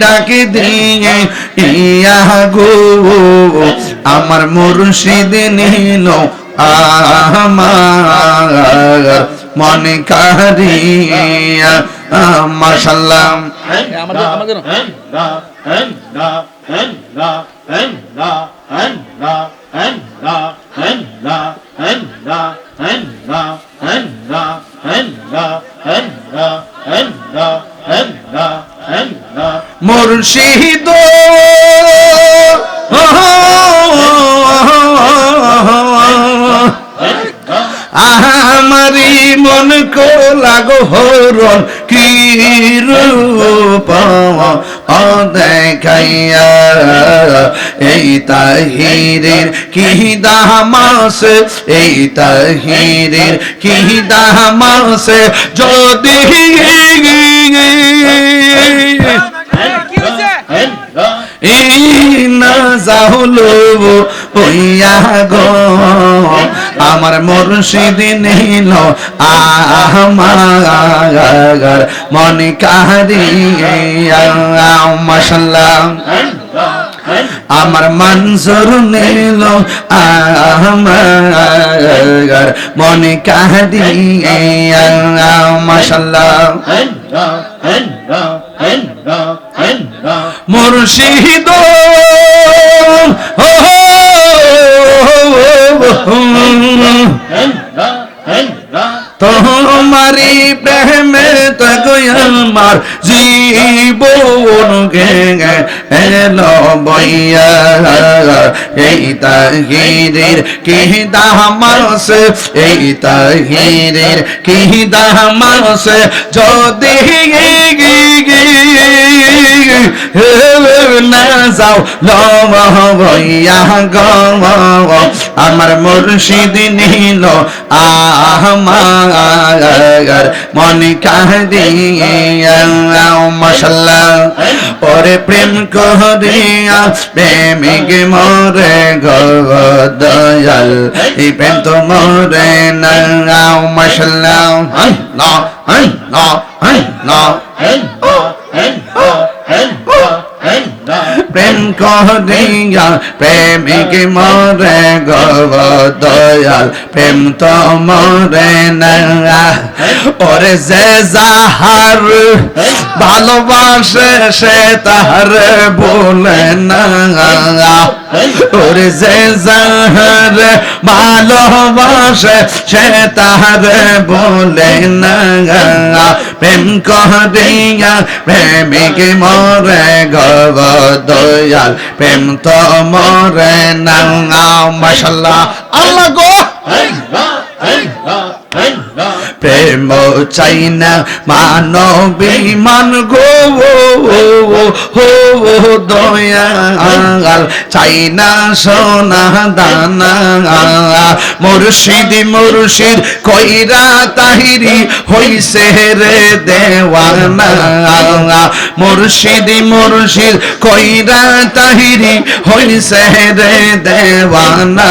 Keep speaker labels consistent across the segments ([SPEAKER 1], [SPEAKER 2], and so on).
[SPEAKER 1] ডাকে দিয়ে ইয়া গো আমার মুর্শিদ নিল আমার মনে কারিয়া মাশাল্লাহ
[SPEAKER 2] আমাদের আমাদের
[SPEAKER 1] মুর্শিদ। আমারি মন কো লাগো হরণ, কি রূপ ও দেখাইয়া এই তাহিরের কি দামাস? এই তাহিরের কি দামাস? যদি আমার মুর্শিদ নিল আমার মনে কারিয়া মাশাল্লাহ। আমার মনসুর নিল আমার মনে কারিয়া মাশাল্লাহ। মুর্শিদ। তোমারি প্রেমে তগয়ার জীবন গে এলো বইয়া, এই তাহিরের কি দামাস এই তাহিরের কি দামাস যদি না যাও লইয়া গ আমার মুর্শিদ নিল আমার মনে কাহিয়া মশাল্লা পরে প্রেম করিয়া প্রেমিক মরে গদয়াল এই প্রেম তো মরে না মশাল্লা না না। না। প্রেম করিয়া প্রেমিক মরে গব দয়াল প্রেম তো মরে না ওরে যে যাহার ভালোবাসে সে তাহার বলে না ওরে যে যাহার ভালোবাসে সে তাহার বলে না প্রেম করিয়া প্রেমিক মরে গব দয়াল প্রেম তো মরে না মাশাল্লাহ। আল্লাহ গো। প্রেম চাই না মানবী মান গো হো দয়াল। চাই না সোনা দানা, মুর্শিদ মুর্শিদ, কইরা তাহিরি হইছে রে দেওয়ানা। মুর্শিদ মুর্শিদ, কইরা তাহিরি হইছে রে দেওয়ানা।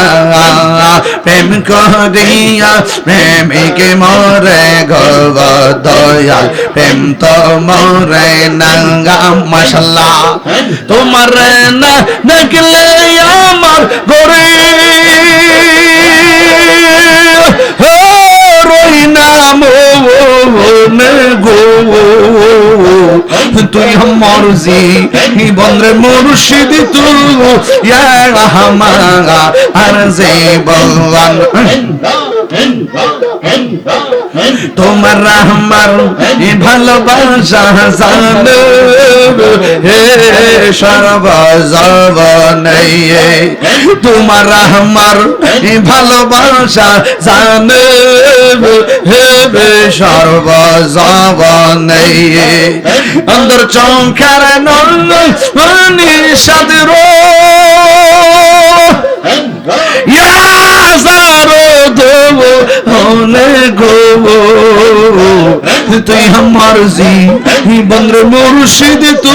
[SPEAKER 1] প্রেম করিয়া প্রেমিকে মরে গব দয়াল, প্রেম তো মরে নাঙ্গা, মশাল্লাহ। তোমার না দেখলে আমার গরে রই নাম গো। তুই আমার জি বন্দ্রে মুর্শিদ তু ইয়া আর যে তোমার আমার ভালোবাসা জান। হে সর্বজব নেই তোমার আমার ভালোবাসা জান। হে সর্বজব নেই অন্দর চৌখার নল সাদের তুই আমার জি বন্দ্র মুর্শিদ তু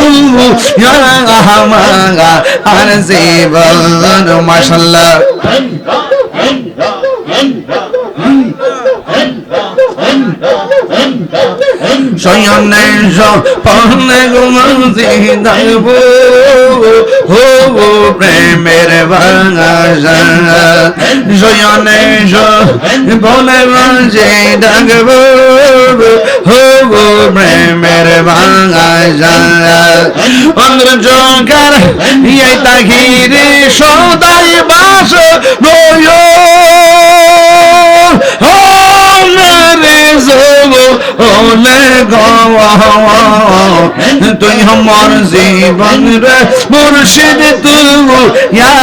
[SPEAKER 1] হামাগা আর জীবন মাশাল্লাহ। শয়নে সপনে ঘুমাতে থাকব হো প্রেমের ভাঙা শয়নে সপনে ঘুমাতে থাকব হো প্রেমের ভাঙা অন্ধ্র সদাই বাস নয়। রে জব ওলে গওয়া তুই আমার জীবন রে, মুর্শিদ তু ইয়া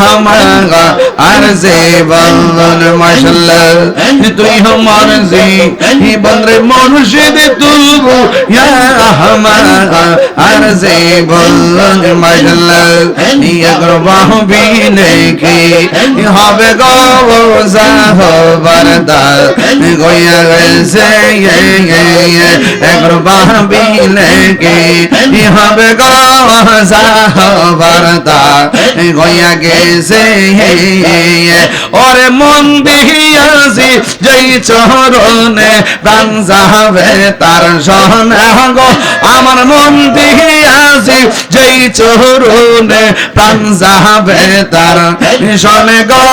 [SPEAKER 1] হামাগা আর জীবন মাশাল্লাহ। তুই আমার জীবন রে, মুর্শিদ তু ইয়া হামাগা আর জীবন মাশাল্লাহ। ইয়া গরবাহ বিনে কি হবে গো জাহবরদার গোয়া গেছে একবার বাবিলে কে হবে গো জাহবরদার গোয়া গেছে ওরে মন দিয়াছি যেই চরণে প্রাণ যাবে তার সনে গো আমার মন দিয়াছি যেই চরণে প্রাণ যাবে তার সনে গো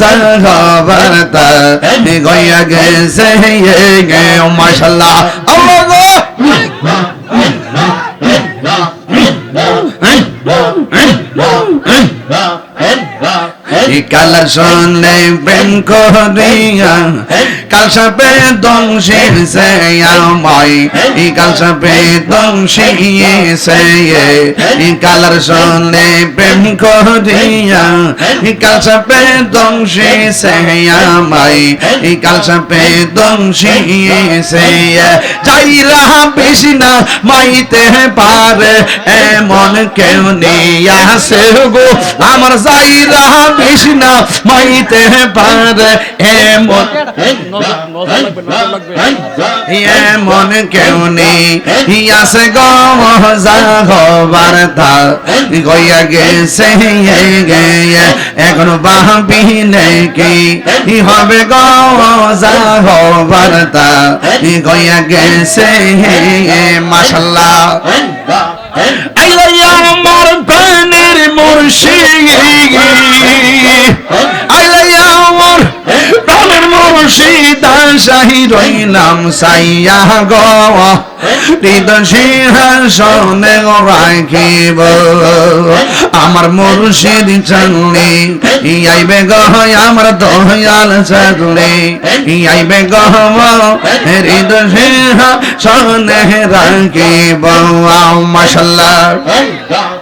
[SPEAKER 1] জাহবার তার গইয়া গেছে গে মাশাল্লাহ কালার সনে প্রেম করিয়া কাল সাপে দংশে সে আমায় ই কাল সাপে দংশে সে ই কালার সনে প্রেম করিয়া ই কাল সাপে দংশে সে আমায় ই কাল সাপে দংশে সে যাই রাহা বেশি না মাইতে পারে, এমন কেউ নেই আসে গো। আমার যাই রাহা বেশি না মাইতে পারে, এমন এমন কেউ নেই আসে গজা হবার তা গইয়া গেছে গে এখন বাহবি নাকি হবে গজা হবার তা গইয়া গেছে মাসাল্লাহ আইলাইয়া আমার প্রাণের মুর্শিদ। শাহি রইলাম সাইয়া গ। হৃদয় সিংহাসনে রাখিব। আমার মুর্শিদ চললে আইবে গহ আমার দয়াল চললে আইবে গহ হৃদয় সিংহাসনে রাখিব। মাশাল্লাহ।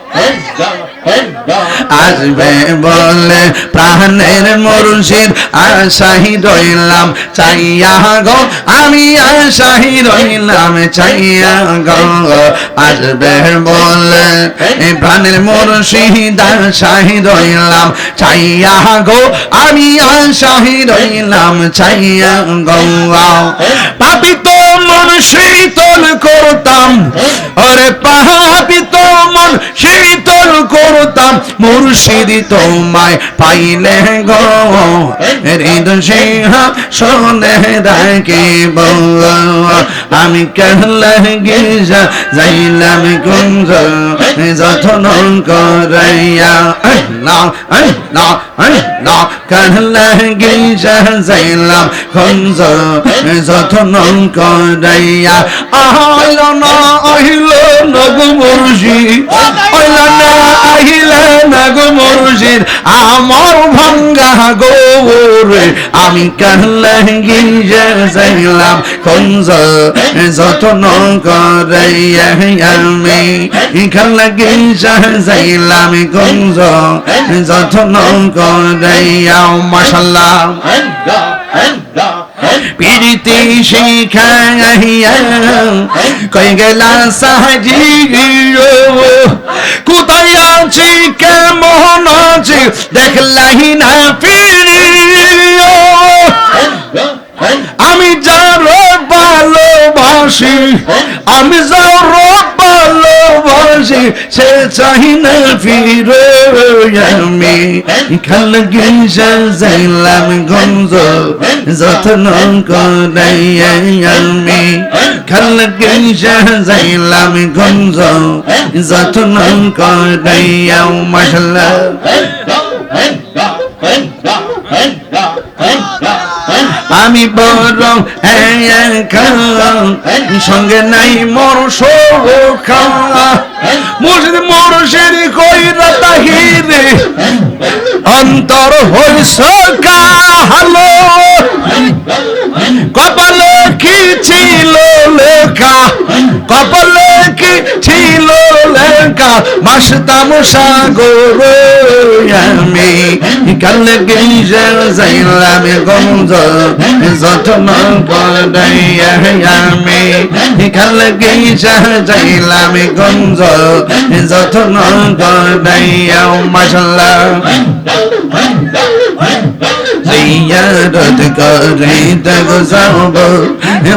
[SPEAKER 1] আসবে বলে, প্রাণের মুর্শিদ আশাহি রইলাম, চাইয়া গো, আমি আশাহি রইলাম, চাইয়া গো, আসবে বলে। প্রাণের মুর্শিদ আশাহি রইলাম, চাইয়া গো, আমি আশাহি রইলাম, চাইয়া গো। পাপি তো মন শীতল করতাম। আরে পাহাড়ি তো মন শীতল করতাম। মুর্শিদি তোমায় পাইলে গো, হৃদয় সিংহ শোনে রাখে আমি কেহলে গিজা যাইলাম কুঞ্জ? যথন করাইয়া না না না কেহলে গিজা যাইলাম কুঞ্জ যথন করাইয়া আহিল না আহিল নগ মুর্শিদ আহিল না আহিল না গো আমার ভাঙ্গা গোরে আমি কাহলে গিয়ে যাইলাম খঞ্জ যতন করাইয়া আমি কাহলে গিয়ে যাইলাম খঞ্জ যতন করাইয়া মাশাল্লাহ। পিরিতি শিখাইয়া কই গেলা সাহাজি কোথায় আছি, কেমন আছি? দেখলাই না ফিরিও ভালোবাসি আমি যার ভালোবাসি সে চাই না ফিরে আমি খাল গিসা যাইলাম গঞ্জ যত্ন করে আমি খাল গিসা যাইলাম গঞ্জ যত্ন করে মশলা আমি বড় একা সঙ্গে নাই মোর সৌখা মুর্শিদ কই কইরা তাহিরে অন্তর হইস কাহালো লেখা মাসতাম সাগর আমি, কাল গিয়ে যাইলাম গঞ্জ যত্ন করাই আমি, কাল গিয়ে যাইলাম গঞ্জ যত্ন করাই মাসাল্লাহ জিয়ারত করে তগ যাব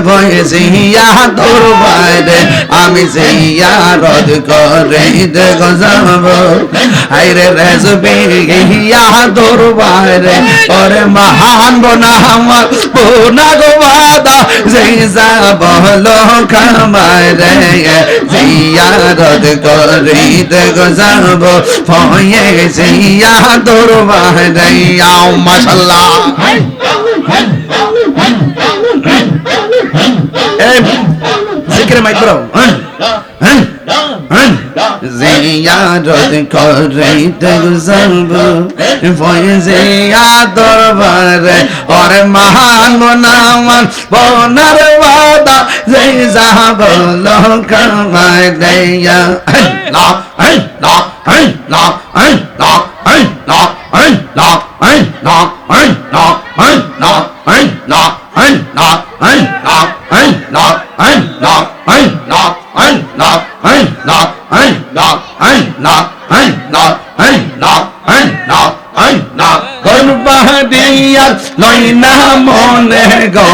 [SPEAKER 1] ভয় জিয়া তোর বাইরে আমি জিয়ারত করে তগ যাব আইরে রেজবি গিয়া তোর বাইরে ওরে মহান বনা আমার বোনা গো বাদা যেই যাব লোক মারে জিয়ারত করে তগ যাব ভয়ে জিয়া তোর বাইরে আও মাশাল্লাহ এই জিকিরে মাইক ধরাও জিয়ারত করিতে গুজরব ফয়েজিয়া দরবারে ওর মহান মনামান বনার ওয়াদা যেই যাহব লোক মাই দেয়া আল্লাহ আল্লাহ আল্লাহ লই না মনে গো